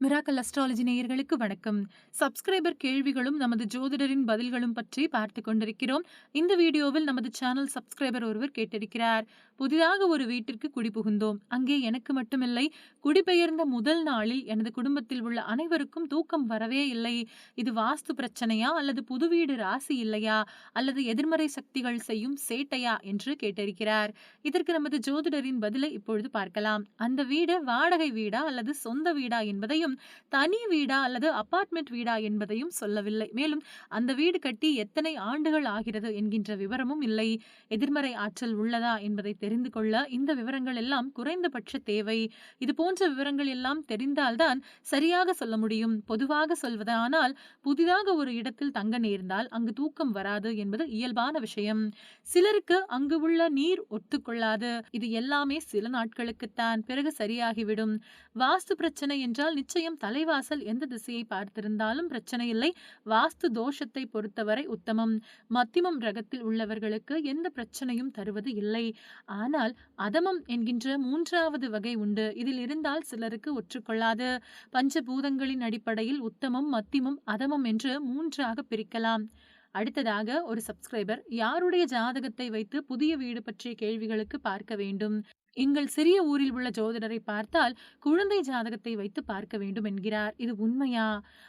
Miracle astrology நேயர்களுக்கு வணக்கம். Subscriber கேள்விகளும் நமது ஜோதிடரின் பதில்களும் பற்றி பார்த்து கொண்டிருக்கிறோம். இந்த வீடியோவில் நமது சேனல் சப்ஸ்கிரைபர் ஒருவர் கேட்டிருக்கிறார். புதிதாக ஒரு வீட்டிற்கு குடிபுகுந்தோம் அங்கே எனக்கு மட்டுமில்லை. குடிபெயர்ந்த முதல் நாளில் எனது குடும்பத்தில் உள்ள அனைவருக்கும் தூக்கம் வரவே இல்லை. இது வாஸ்து பிரச்சனையா அல்லது புது வீடு ராசி இல்லையா? அல்லது எதிர்மறை சக்திகள் செய்யும் சேட்டையா என்று கேட்டிருக்கிறார். இதற்கு நமது ஜோதிடரின் பதிலை இப்பொழுது பார்க்கலாம். அந்த வீடு வாடகை வீடா அல்லது சொந்த வீடா என்பதையும் தனி வீடா அல்லது அபார்ட்மெண்ட் வீடா என்பதையும் சொல்லவில்லை. மேலும் அந்த வீடு கட்டி எத்தனை ஆண்டுகள் ஆகிறது என்கின்ற விவரமும் இல்லை. எதிர்மறை ஆற்றல் உள்ளதா என்பதை தெரிந்து கொள்ள இந்த விவரங்கள் எல்லாம் குறைந்தபட்ச தேவை. இது போன்ற விவரங்கள் எல்லாம் தெரிந்தால்தான் சரியாக சொல்ல முடியும். பொதுவாக சொல்வதானால் புதிதாக ஒரு இடத்தில் தங்க நேர்ந்தால் அங்கு தூக்கம் வராது என்பது இயல்பான விஷயம். சிலருக்கு அங்கு உள்ள நீர் ஒத்துக்கொள்ளாது. இது எல்லாமே சில நாட்களுக்குத்தான். பிறகு சரியாகிவிடும். வாஸ்து பிரச்சனை என்றால் நிச்சயம் நிச்சயம் தலைவாசல் எந்த திசையை பார்த்திருந்தாலும் பிரச்சனை இல்லை. வாஸ்து தோஷத்தை பொறுத்தவரை உத்தமம். மத்திமம் ரகத்தில் உள்ளவர்களுக்கு எந்த பிரச்சனையும் தருவது இல்லை. ஆனால் அதமம் என்கின்ற மூன்றாவது வகை உண்டு. இதில் இருந்தால் சிலருக்கு ஒற்றுக்கொள்ளாது. பஞ்சபூதங்களின் அடிப்படையில் உத்தமம் மத்திமம் அதமம் என்று மூன்றாக பிரிக்கலாம். அடுத்ததாக ஒரு சப்ஸ்கிரைபர் யாருடைய ஜாதகத்தை வைத்து புதிய வீடு பற்றிய கேள்விகளுக்கு பார்க்க வேண்டும். எங்கள் சிறிய ஊரில் உள்ள ஜோதிடரை பார்த்தால் குழந்தை ஜாதகத்தை வைத்து பார்க்க வேண்டும் என்கிறார். இது உண்மையா?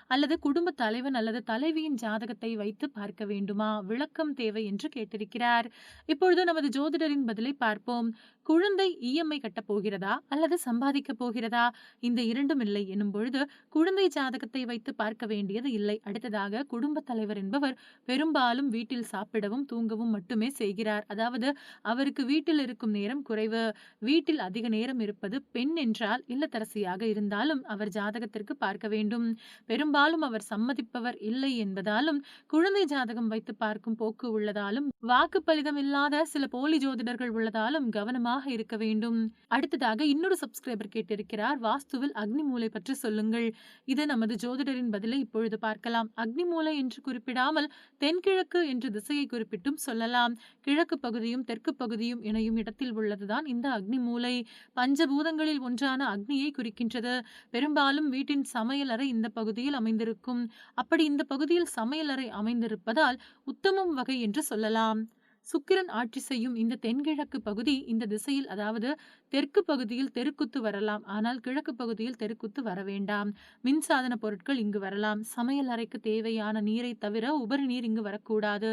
அல்லது குடும்ப தலைவன் அல்லது தலைவியின் ஜாதகத்தை வைத்து பார்க்க வேண்டுமா? விளக்கம் தேவை என்று கேட்டிருக்கிறார். இப்பொழுது நமது ஜோதிடரின் பதிலை பார்ப்போம். குழந்தை இஎம்ஐ கட்டப் போகிறதா? அல்லது சம்பாதிக்க போகிறதா? இந்த இரண்டும் இல்லை எனும் பொழுது குழந்தை ஜாதகத்தை வைத்து பார்க்க வேண்டியது இல்லை. அடுத்ததாக குடும்ப தலைவர் என்பவர் பெரும்பாலும் வீட்டில் சாப்பிடவும் தூங்கவும் மட்டுமே செய்கிறார். அதாவது அவருக்கு வீட்டில் இருக்கும் நேரம் குறைவு. வீட்டில் அதிக நேரம் இருப்பது பெண் என்றால் இல்லத்தரசியாக இருந்தாலும் அவர் ஜாதகத்திற்கு பார்க்க வேண்டும். பெரும்பாலும் அவர் சம்மதிப்பவர் இல்லை என்பதாலும் குழந்தை ஜாதகம் வைத்து பார்க்கும் போக்கு உள்ளதாலும் வாக்கு பலிதம் இல்லாத சில போலி ஜோதிடர்கள் உள்ளதாலும் கவனமாக இருக்க வேண்டும். அடுத்ததாக இன்னொரு சப்ஸ்கிரைபர் கேட்டிருக்கிறார் வாஸ்துவில் அக்னி மூலை பற்றி சொல்லுங்கள். இது நமது ஜோதிடரின் பதிலை இப்பொழுது பார்க்கலாம். அக்னி மூலை என்று குறிப்பிடாமல் தென்கிழக்கு என்று திசையை குறிப்பிட்டும் சொல்லலாம். கிழக்கு பகுதியும் தெற்கு பகுதியும் இணையும் இடத்தில் உள்ளதுதான் இந்த அக்னி மூலை பஞ்சபூதங்களில் ஒன்றான அக்னியை குறிக்கின்றது. பெரும்பாலும் வீட்டின் சமையலறை இந்த பகுதியில் அமைந்திருக்கும். அப்படி இந்த பகுதியில் சமையலறை அமைந்திருப்பதால் உத்தமம் வகை என்று சொல்லலாம். சுக்கிரன் ஆட்சி செய்யும் இந்த தென்கிழக்கு பகுதி இந்த திசையில் அதாவது தெற்கு பகுதியில் தெருக்குத்து வரலாம். ஆனால் கிழக்கு பகுதியில் தெருக்குத்து வர வேண்டாம். மின்சாதன பொருட்கள் இங்கு வரலாம். சமையல் அறைக்கு தேவையான நீரை தவிர உபரி நீர் இங்கு வரக்கூடாது.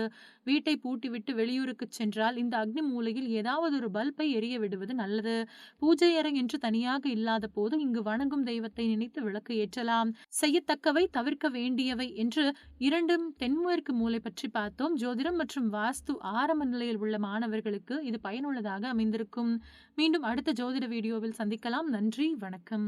வீட்டை பூட்டிவிட்டு வெளியூருக்கு சென்றால் இந்த அக்னி மூலையில் ஏதாவது ஒரு பல்பை எரிய விடுவது நல்லது. பூஜை அறை என்று தனியாக இல்லாத போது இங்கு வணங்கும் தெய்வத்தை நினைத்து விளக்கு ஏற்றலாம். செய்யத்தக்கவை தவிர்க்க வேண்டியவை என்று இரண்டும் தென்மேற்கு மூலை பற்றி பார்த்தோம். ஜோதிடம் மற்றும் வாஸ்து ஆரம்ப ஆரம்ப நிலையில் உள்ள மாணவர்களுக்கு இது பயனுள்ளதாக அமைந்திருக்கும். மீண்டும் அடுத்த ஜோதிட வீடியோவில் சந்திக்கலாம். நன்றி வணக்கம்.